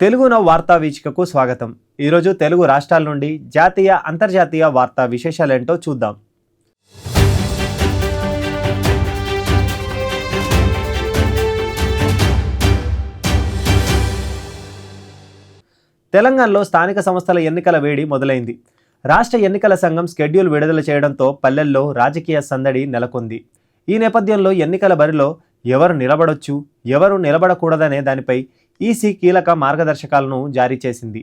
తెలుగున వార్తా వీచికకు స్వాగతం. ఈరోజు తెలుగు రాష్ట్రాల నుండి జాతీయ అంతర్జాతీయ వార్తా విశేషాలేంటో చూద్దాం. తెలంగాణలో స్థానిక సంస్థల ఎన్నికల వేడి మొదలైంది. రాష్ట్ర ఎన్నికల సంఘం స్కెడ్యూల్ విడుదల చేయడంతో పల్లెల్లో రాజకీయ సందడి నెలకొంది. ఈ నేపథ్యంలో ఎన్నికల బరిలో ఎవరు నిలబడొచ్చు ఎవరు నిలబడకూడదనే దానిపై ఈసీ కీలక మార్గదర్శకాలను జారీ చేసింది.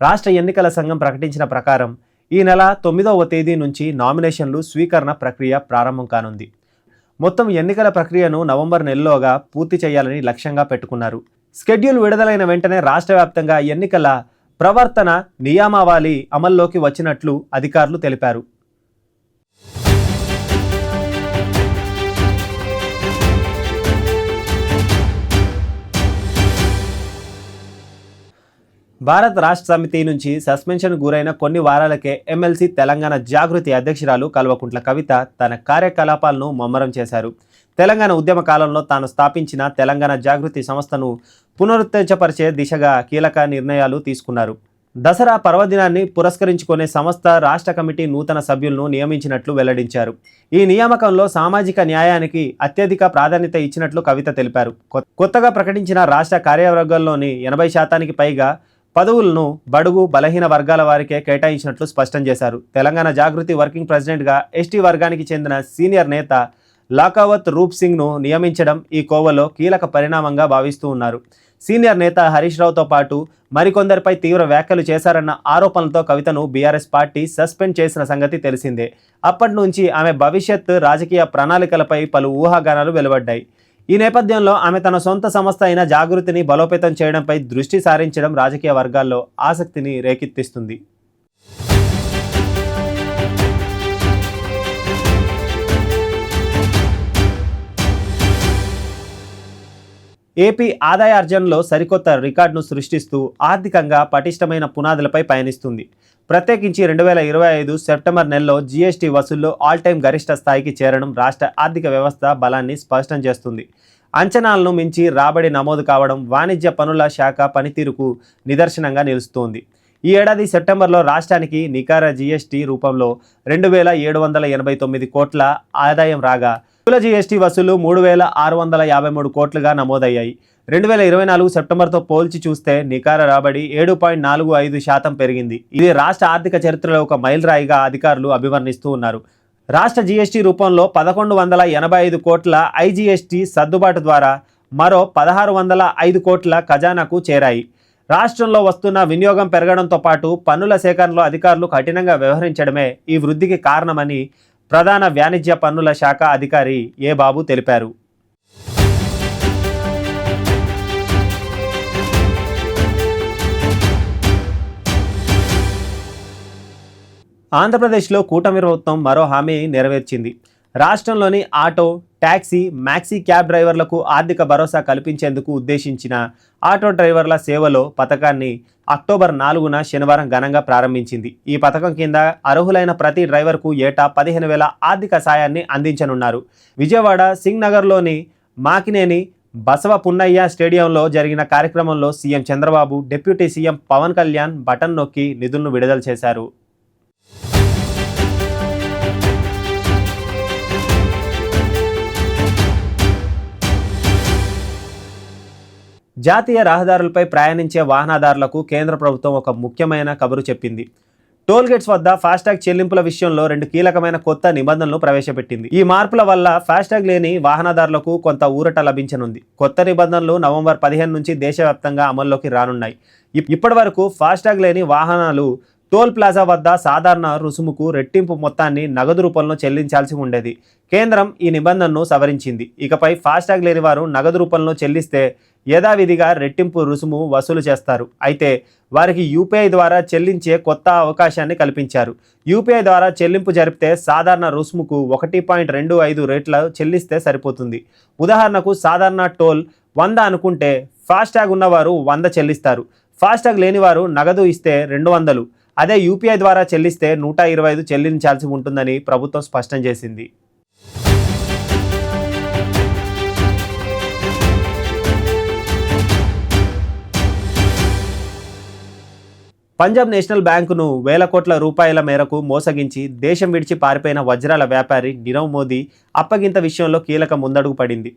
రాష్ట్ర ఎన్నికల సంఘం ప్రకటించిన ప్రకారం ఈ నెల తొమ్మిదవ తేదీ నుంచి నామినేషన్లు స్వీకరణ ప్రక్రియ ప్రారంభం కానుంది. మొత్తం ఎన్నికల ప్రక్రియను నవంబర్ నెలలోగా పూర్తి చేయాలని లక్ష్యంగా పెట్టుకున్నారు. స్కెడ్యూల్ విడుదలైన వెంటనే రాష్ట్ర వ్యాప్తంగా ఎన్నికల ప్రవర్తన నియామావళి అమల్లోకి వచ్చినట్లు అధికారులు తెలిపారు. భారత్ రాష్ట్ర సమితి నుంచి సస్పెన్షన్ గురైన కొన్ని వారాలకే ఎమ్మెల్సీ తెలంగాణ జాగృతి అధ్యక్షురాలు కల్వకుంట్ల కవిత తన కార్యకలాపాలను ముమ్మరం చేశారు. తెలంగాణ ఉద్యమ కాలంలో తాను స్థాపించిన తెలంగాణ జాగృతి సంస్థను పునరుద్ధరించపరిచే దిశగా కీలక నిర్ణయాలు తీసుకున్నారు. దసరా పర్వదినాన్ని పురస్కరించుకునే సంస్థ రాష్ట్ర కమిటీ నూతన సభ్యులను నియమించినట్లు వెల్లడించారు. ఈ నియామకంలో సామాజిక న్యాయానికి అత్యధిక ప్రాధాన్యత ఇచ్చినట్లు కవిత తెలిపారు. కొత్తగా ప్రకటించిన రాష్ట్ర కార్యవర్గంలోని ఎనభై శాతానికి పైగా పదవులను బడుగు బలహీన వర్గాల వారికే కేటాయించినట్లు స్పష్టం చేశారు. తెలంగాణ జాగృతి వర్కింగ్ ప్రెసిడెంట్గా ఎస్టీ వర్గానికి చెందిన సీనియర్ నేత లాకావత్ రూప్ సింగ్ను నియమించడం ఈ కోవలో కీలక పరిణామంగా భావిస్తూ ఉన్నారు. సీనియర్ నేత హరీష్ రావుతో పాటు మరికొందరిపై తీవ్ర వ్యాఖ్యలు చేశారన్న ఆరోపణలతో కవితను బీఆర్ఎస్ పార్టీ సస్పెండ్ చేసిన సంగతి తెలిసిందే. అప్పటి నుంచి ఆమె భవిష్యత్ రాజకీయ ప్రణాళికలపై పలు ఊహాగానాలు వెలువడ్డాయి. ఈ నేపథ్యంలో ఆమె తన సొంత సంస్థ అయిన జాగృతిని బలోపేతం చేయడంపై దృష్టి సారించడం రాజకీయ వర్గాల్లో ఆసక్తిని రేకెత్తిస్తుంది. ఏపీ ఆదాయ అర్జనలో సరికొత్త రికార్డును సృష్టిస్తూ ఆర్థికంగా పటిష్టమైన పునాదులపై పయనిస్తుంది. ప్రత్యేకించి రెండు వేల ఇరవై ఐదు సెప్టెంబర్ నెలలో జీఎస్టీ వసూళ్ళు ఆల్ టైం గరిష్ట స్థాయికి చేరడం రాష్ట్ర ఆర్థిక వ్యవస్థ బలాన్ని స్పష్టం చేస్తుంది. అంచనాలను మించి రాబడి నమోదు కావడం వాణిజ్య పనుల శాఖ పనితీరుకు నిదర్శనంగా నిలుస్తోంది. ఈ ఏడాది సెప్టెంబర్లో రాష్ట్రానికి నికార జీఎస్టీ రూపంలో రెండు వేల ఏడు వందల ఎనభై తొమ్మిది కోట్ల ఆదాయం రాగా స్థూల జీఎస్టీ వసూలు మూడు వేల ఆరు వందల యాభై మూడు కోట్లుగా నమోదయ్యాయి. రెండు వేల ఇరవై నాలుగు సెప్టెంబర్తో పోల్చి చూస్తే నికార రాబడి ఏడు పాయింట్ నాలుగు ఐదు శాతం పెరిగింది. ఇది రాష్ట్ర ఆర్థిక చరిత్రలో ఒక మైలురాయిగా అధికారులు అభివర్ణిస్తూ ఉన్నారు. రాష్ట్ర జీఎస్టీ రూపంలో పదకొండు వందల ఎనభై ఐదు కోట్ల ఐజీఎస్టీ సర్దుబాటు ద్వారా మరో పదహారు వందల ఐదు కోట్ల ఖజానాకు చేరాయి. రాష్ట్రంలో వస్తున్న వినియోగం పెరగడంతో పాటు పన్నుల సేకరణలో అధికారులు కఠినంగా వ్యవహరించడమే ఈ వృద్ధికి కారణమని ప్రధాన వాణిజ్య పన్నుల శాఖ అధికారి ఏ బాబు తెలిపారు. ఆంధ్రప్రదేశ్లో కూటమి ప్రభుత్వం మరో హామీ నెరవేర్చింది. రాష్ట్రంలోని ఆటో ట్యాక్సీ మ్యాక్సీ క్యాబ్ డ్రైవర్లకు ఆర్థిక భరోసా కల్పించేందుకు ఉద్దేశించిన ఆటో డ్రైవర్ల సేవలో పథకాన్ని అక్టోబర్ నాలుగున శనివారం ఘనంగా ప్రారంభించింది. ఈ పథకం కింద అర్హులైన ప్రతి డ్రైవర్కు ఏటా పదిహేను వేల ఆర్థిక సాయాన్ని అందించనున్నారు. విజయవాడ సింగ్ నగర్లోని మాకినేని బసవ పున్నయ్య స్టేడియంలో జరిగిన కార్యక్రమంలో CM Chandrababu deputy CM Pawan Kalyan button నొక్కి నిధులను విడుదల చేశారు. జాతీయ రహదారులపై ప్రయాణించే వాహనదారులకు కేంద్ర ప్రభుత్వం ఒక ముఖ్యమైన కబురు చెప్పింది. టోల్ గేట్స్ వద్ద ఫాస్టాగ్ చెల్లింపుల విషయంలో రెండు కీలకమైన కొత్త నిబంధనలు ప్రవేశపెట్టింది. ఈ మార్పుల వల్ల ఫాస్టాగ్ లేని వాహనదారులకు కొంత ఊరట లభించనుంది. కొత్త నిబంధనలు నవంబర్ పదిహేను నుంచి దేశవ్యాప్తంగా అమల్లోకి రానున్నాయి. ఇప్పటి వరకు ఫాస్టాగ్ లేని వాహనాలు టోల్ ప్లాజా వద్ద సాధారణ రుసుముకు రెట్టింపు మొత్తాన్ని నగదు రూపంలో చెల్లించాల్సి ఉండేది. కేంద్రం ఈ నిబంధనను సవరించింది. ఇకపై ఫాస్టాగ్ లేని వారు నగదు రూపంలో చెల్లిస్తే యథావిధిగా రెట్టింపు రుసుము వసూలు చేస్తారు. అయితే వారికి యూపీఐ ద్వారా చెల్లించే కొత్త అవకాశాన్ని కల్పించారు. యూపీఐ ద్వారా చెల్లింపు జరిపితే సాధారణ రుసుముకు ఒకటి పాయింట్ రెండు ఐదు రేట్ల చెల్లిస్తే సరిపోతుంది. ఉదాహరణకు సాధారణ టోల్ వంద అనుకుంటే ఫాస్టాగ్ ఉన్నవారు వంద చెల్లిస్తారు. ఫాస్టాగ్ లేనివారు నగదు ఇస్తే రెండు వందలు. అదే యూపీఐ ద్వారా చెల్లిస్తే నూట ఇరవై ఐదు చెల్లించాల్సి ఉంటుందని ప్రభుత్వం స్పష్టం చేసింది. పంజాబ్ నేషనల్ బ్యాంకును వేల కోట్ల రూపాయల మేరకు మోసగించి దేశం విడిచి పారిపోయిన వజ్రాల వ్యాపారి నీరవ్ మోదీ అప్పగింత విషయంలో కీలక ముందడుగు పడింది.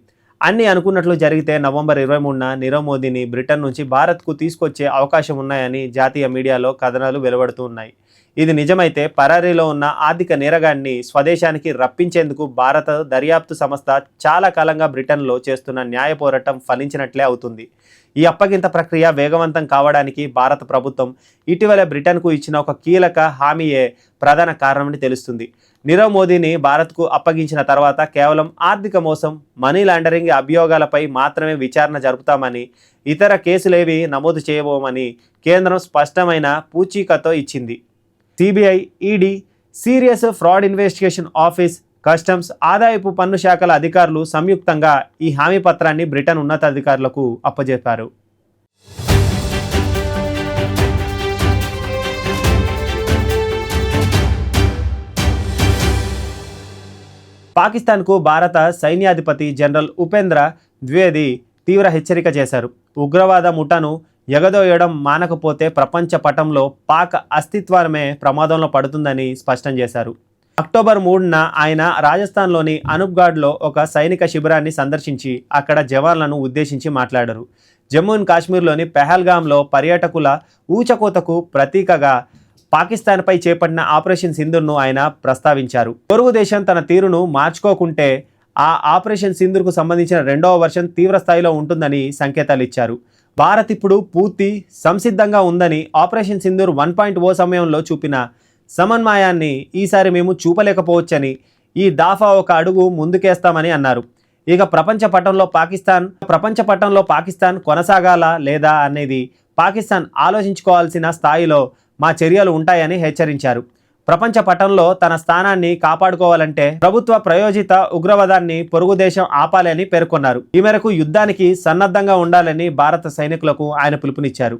అన్ని అనుకున్నట్లు జరిగితే నవంబర్ ఇరవై మూడున నీరవ్ మోదీని బ్రిటన్ నుంచి భారత్కు తీసుకొచ్చే అవకాశం ఉన్నాయని జాతీయ మీడియాలో కథనాలు వెలువడుతూ ఉన్నాయి. ఇది నిజమైతే పరారీలో ఉన్న ఆర్థిక నేరగాన్ని స్వదేశానికి రప్పించేందుకు భారత దర్యాప్తు సంస్థ చాలా కాలంగా బ్రిటన్లో చేస్తున్న న్యాయ పోరాటం ఫలించినట్లే అవుతుంది. ఈ అప్పగింత ప్రక్రియ వేగవంతం కావడానికి భారత ప్రభుత్వం ఇటీవల బ్రిటన్కు ఇచ్చిన ఒక కీలక హామీయే ప్రధాన కారణమని తెలుస్తుంది. నీరవ్ మోదీని భారత్కు అప్పగించిన తర్వాత కేవలం ఆర్థిక మోసం మనీ లాండరింగ్ అభియోగాలపై మాత్రమే విచారణ జరుపుతామని ఇతర కేసులేవి నమోదు చేయబోమని కేంద్రం స్పష్టమైన పూచీకతో ఇచ్చింది. CBI ED serious fraud investigation office customs ఆదాయపు పన్ను శాఖల అధికారులు సంయుక్తంగా ఈ హామీ పత్రాన్ని బ్రిటన్ ఉన్నతాధికారులకు అప్పజెప్పారు పాకిస్తాన్కు భారత సైన్యాధిపతి జనరల్ ఉపేంద్ర ద్వివేది తీవ్ర హెచ్చరిక చేశారు. ఉగ్రవాద ముఠాను ఎగదోయడం మానకపోతే ప్రపంచ పటంలో పాక్ అస్తిత్వమే ప్రమాదంలో పడుతుందని స్పష్టం చేశారు. అక్టోబర్ మూడున ఆయన రాజస్థాన్లోని అనుప్గాడ్లో ఒక సైనిక శిబిరాన్ని సందర్శించి అక్కడ జవాన్లను ఉద్దేశించి మాట్లాడారు. జమ్మూ అండ్ కాశ్మీర్లోని పెహల్గాంలో పర్యాటకుల ఊచకోతకు ప్రతీకగా పాకిస్తాన్పై చేపట్టిన ఆపరేషన్ సింధుర్ను ఆయన ప్రస్తావించారు. పొరుగు దేశం తన తీరును మార్చుకోకుంటే ఆ ఆపరేషన్ సింధుర్కు సంబంధించిన రెండవ వర్షన్ తీవ్ర స్థాయిలో ఉంటుందని సంకేతాలు ఇచ్చారు భారత్ ఇప్పుడు పూర్తి సంసిద్ధంగా ఉందని operation Sindoor one point O సమయంలో చూపిన సమన్వయాన్ని ఈసారి మేము చూపలేకపోవచ్చని ఈ దాఫా ఒక అడుగు ముందుకేస్తామని అన్నారు. ఇక ప్రపంచ పటంలో పాకిస్తాన్ ప్రపంచ పటంలో పాకిస్తాన్ కొనసాగాలా లేదా అనేది పాకిస్తాన్ ఆలోచించుకోవాల్సిన స్థాయిలో మా చర్యలు ఉంటాయని హెచ్చరించారు. ప్రపంచ పటంలో తన స్థానాన్ని కాపాడుకోవాలంటే ప్రభుత్వ ప్రయోజిత ఉగ్రవాదాన్ని పొరుగు దేశం ఆపాలని పేర్కొన్నారు. ఈ మేరకు యుద్ధానికి సన్నద్ధంగా ఉండాలని భారత సైనికులకు ఆయన పిలుపునిచ్చారు.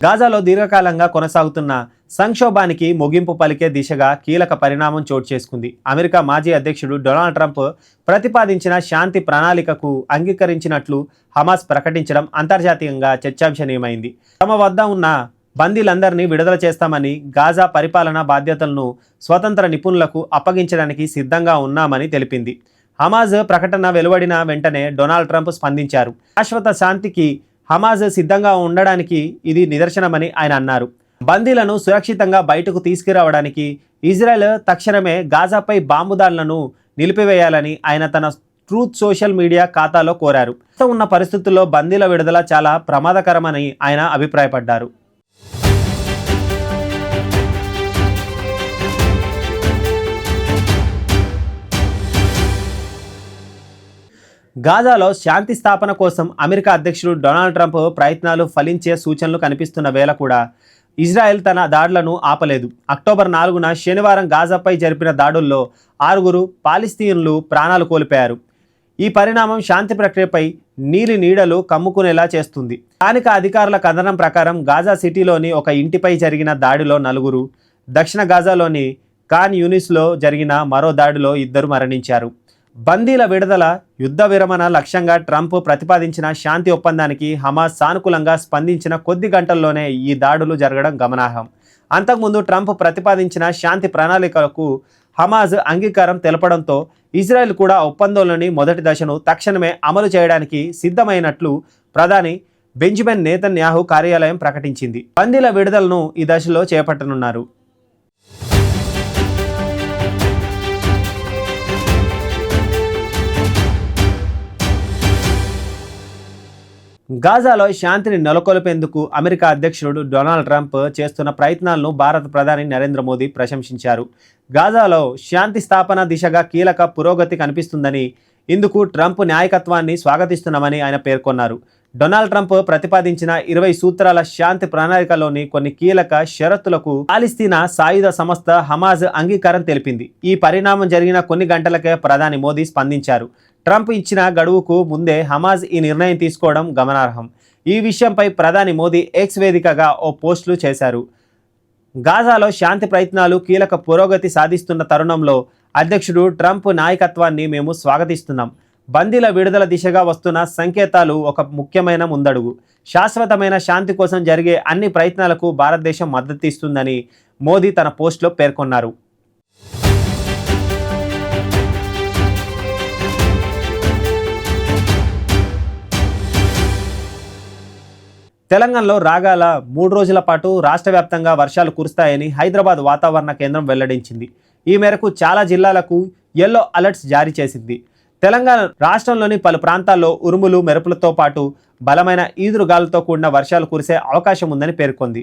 గాజాలో దీర్ఘకాలంగా కొనసాగుతున్న సంక్షోభానికి ముగింపు పలికే దిశగా కీలక పరిణామం చోటు చేసుకుంది. అమెరికా మాజీ అధ్యక్షుడు డొనాల్డ్ ట్రంప్ ప్రతిపాదించిన శాంతి ప్రణాళికకు అంగీకరించినట్లు హమాస్ ప్రకటించడం అంతర్జాతీయంగా చర్చాంశనీయమైంది. తమ వద్ద ఉన్న బందీలందరినీ విడుదల చేస్తామని గాజా పరిపాలన బాధ్యతలను స్వతంత్ర నిపుణులకు అప్పగించడానికి సిద్ధంగా ఉన్నామని తెలిపింది. హమాజ్ ప్రకటన వెలువడిన వెంటనే డొనాల్డ్ ట్రంప్ స్పందించారు. శాశ్వత శాంతికి హమాజ్ సిద్ధంగా ఉండడానికి ఇది నిదర్శనమని ఆయన అన్నారు. బందీలను సురక్షితంగా బయటకు తీసుకురావడానికి ఇజ్రాయెల్ తక్షణమే గాజాపై బాంబు దాడులను నిలిపివేయాలని ఆయన తన ట్రూత్ సోషల్ మీడియా ఖాతాలో కోరారు. ప్రస్తుతం ఉన్న పరిస్థితుల్లో బందీల విడుదల చాలా ప్రమాదకరమని ఆయన అభిప్రాయపడ్డారు. గాజాలో శాంతి స్థాపన కోసం అమెరికా అధ్యక్షుడు డొనాల్డ్ ట్రంప్ ప్రయత్నాలు ఫలించే సూచనలు కనిపిస్తున్న వేళ కూడా ఇజ్రాయెల్ తన దాడులను ఆపలేదు. అక్టోబర్ నాలుగున శనివారం గాజాపై జరిపిన దాడుల్లో ఆరుగురు పాలిస్తీన్లు ప్రాణాలు కోల్పోయారు. ఈ పరిణామం శాంతి ప్రక్రియపై నీలి నీడలు కమ్ముకునేలా చేస్తుంది. స్థానిక అధికారుల కథనం ప్రకారం గాజా సిటీలోని ఒక ఇంటిపై జరిగిన దాడిలో నలుగురు దక్షిణ గాజాలోని ఖాన్ యూనిస్లో జరిగిన మరో దాడిలో ఇద్దరు మరణించారు. బందీల విడుదల యుద్ధ విరమణ లక్ష్యంగా ట్రంప్ ప్రతిపాదించిన శాంతి ఒప్పందానికి హమాస్ సానుకూలంగా స్పందించిన కొద్ది గంటల్లోనే ఈ దాడులు జరగడం గమనార్హం. అంతకుముందు ట్రంప్ ప్రతిపాదించిన శాంతి ప్రణాళికలకు హమాజ్ అంగీకారం తెలపడంతో ఇజ్రాయెల్ కూడా ఒప్పందంలోని మొదటి దశను తక్షణమే అమలు చేయడానికి సిద్ధమైనట్లు ప్రధాని బెంజమిన్ నేతన్యాహు కార్యాలయం ప్రకటించింది. బందీల విడుదలను ఈ దశలో చేపట్టనున్నారు. గాజాలో శాంతిని నెలకొల్పేందుకు అమెరికా అధ్యక్షుడు డొనాల్డ్ ట్రంప్ చేస్తున్న ప్రయత్నాలను భారత ప్రధాని నరేంద్ర మోదీ ప్రశంసించారు. గాజాలో శాంతి స్థాపన దిశగా కీలక పురోగతి కనిపిస్తుందని ఇందుకు ట్రంప్ నాయకత్వాన్ని స్వాగతిస్తున్నామని ఆయన పేర్కొన్నారు. డొనాల్డ్ ట్రంప్ ప్రతిపాదించిన ఇరవై సూత్రాల శాంతి ప్రణాళికలోని కొన్ని కీలక షరతులకు పాలిస్తీనా సాయుధ సంస్థ హమాజ్ అంగీకారం తెలిపింది. ఈ పరిణామం జరిగిన కొన్ని గంటలకే ప్రధాని మోదీ స్పందించారు. ట్రంప్ ఇచ్చిన గడువుకు ముందే హమాజ్ ఈ నిర్ణయం తీసుకోవడం గమనార్హం. ఈ విషయంపై ప్రధాని మోదీ ఎక్స్ వేదికగా ఓ పోస్టులు చేశారు. గాజాలో శాంతి ప్రయత్నాలు కీలక పురోగతి సాధిస్తున్న తరుణంలో అధ్యక్షుడు ట్రంప్ నాయకత్వాన్ని మేము స్వాగతిస్తున్నాం. బందీల విడుదల దిశగా వస్తున్న సంకేతాలు ఒక ముఖ్యమైన ముందడుగు. శాశ్వతమైన శాంతి కోసం జరిగే అన్ని ప్రయత్నాలకు భారతదేశం మద్దతు ఇస్తుందని మోదీ తన పోస్టులో పేర్కొన్నారు. తెలంగాణలో రాగాల మూడు రోజుల పాటు రాష్ట్ర వ్యాప్తంగా వర్షాలు కురుస్తాయని హైదరాబాద్ వాతావరణ కేంద్రం వెల్లడించింది. ఈ మేరకు చాలా జిల్లాలకు ఎల్లో అలర్ట్స్ జారీ చేసింది. తెలంగాణ రాష్ట్రంలోని పలు ప్రాంతాల్లో ఉరుములు మెరుపులతో పాటు బలమైన ఈదురుగాలతో కూడిన వర్షాలు కురిసే అవకాశం ఉందని పేర్కొంది.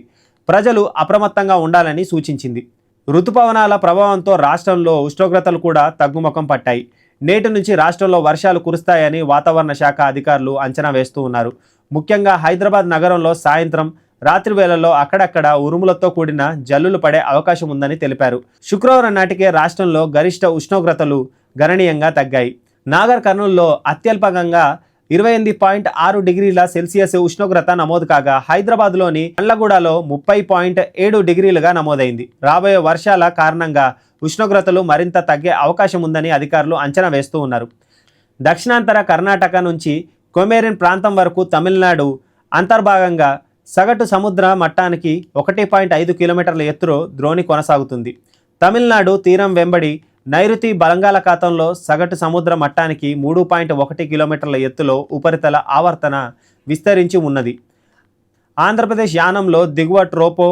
ప్రజలు అప్రమత్తంగా ఉండాలని సూచించింది. ఋతుపవనాల ప్రభావంతో రాష్ట్రంలో ఉష్ణోగ్రతలు కూడా తగ్గుముఖం పట్టాయి. నేటి నుంచి రాష్ట్రంలో వర్షాలు కురుస్తాయని వాతావరణ శాఖ అధికారులు అంచనా వేస్తూ ఉన్నారు. ముఖ్యంగా హైదరాబాద్ నగరంలో సాయంత్రం రాత్రి వేళల్లో అక్కడక్కడ ఉరుములతో కూడిన జల్లులు పడే అవకాశం ఉందని తెలిపారు. శుక్రవారం నాటికే రాష్ట్రంలో గరిష్ట ఉష్ణోగ్రతలు గణనీయంగా తగ్గాయి. నాగర్ కర్నూల్లో అత్యల్పంగా ఇరవై ఎనిమిది పాయింట్ ఆరు డిగ్రీల సెల్సియస్ ఉష్ణోగ్రత నమోదు కాగా హైదరాబాద్లోని నల్లగూడలో ముప్పై పాయింట్ ఏడు డిగ్రీలుగా నమోదైంది. రాబోయే వర్షాల కారణంగా ఉష్ణోగ్రతలు మరింత తగ్గే అవకాశం ఉందని అధికారులు అంచనా వేస్తూ ఉన్నారు. దక్షిణాంతర కర్ణాటక నుంచి కొమేరిన్ ప్రాంతం వరకు తమిళనాడు అంతర్భాగంగా సగటు సముద్ర మట్టానికి ఒకటి పాయింట్ ఐదు కిలోమీటర్ల ఎత్తులో ద్రోణి కొనసాగుతుంది. తమిళనాడు తీరం వెంబడి నైరుతి బంగాళాఖాతంలో సగటు సముద్ర మట్టానికి మూడు పాయింట్ ఒకటి కిలోమీటర్ల ఎత్తులో ఉపరితల ఆవర్తన విస్తరించి ఉన్నది. ఆంధ్రప్రదేశ్ యానంలో దిగువ ట్రోపో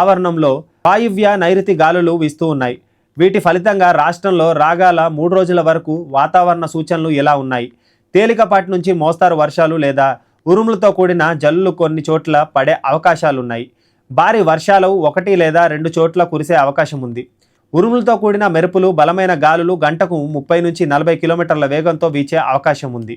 ఆవరణంలో వాయువ్య నైరుతి గాలులు వీస్తూ ఉన్నాయి. వీటి ఫలితంగా రాష్ట్రంలో రాగాల మూడు రోజుల వరకు వాతావరణ సూచనలు ఎలా ఉన్నాయి? తేలికపాటి నుంచి మోస్తారు వర్షాలు లేదా ఉరుములతో కూడిన జల్లులు కొన్ని చోట్ల పడే అవకాశాలున్నాయి. భారీ వర్షాలు ఒకటి లేదా రెండు చోట్ల కురిసే అవకాశం ఉంది. ఉరుములతో కూడిన మెరుపులు బలమైన గాలులు గంటకు ముప్పై నుంచి నలభై కిలోమీటర్ల వేగంతో వీచే అవకాశం ఉంది.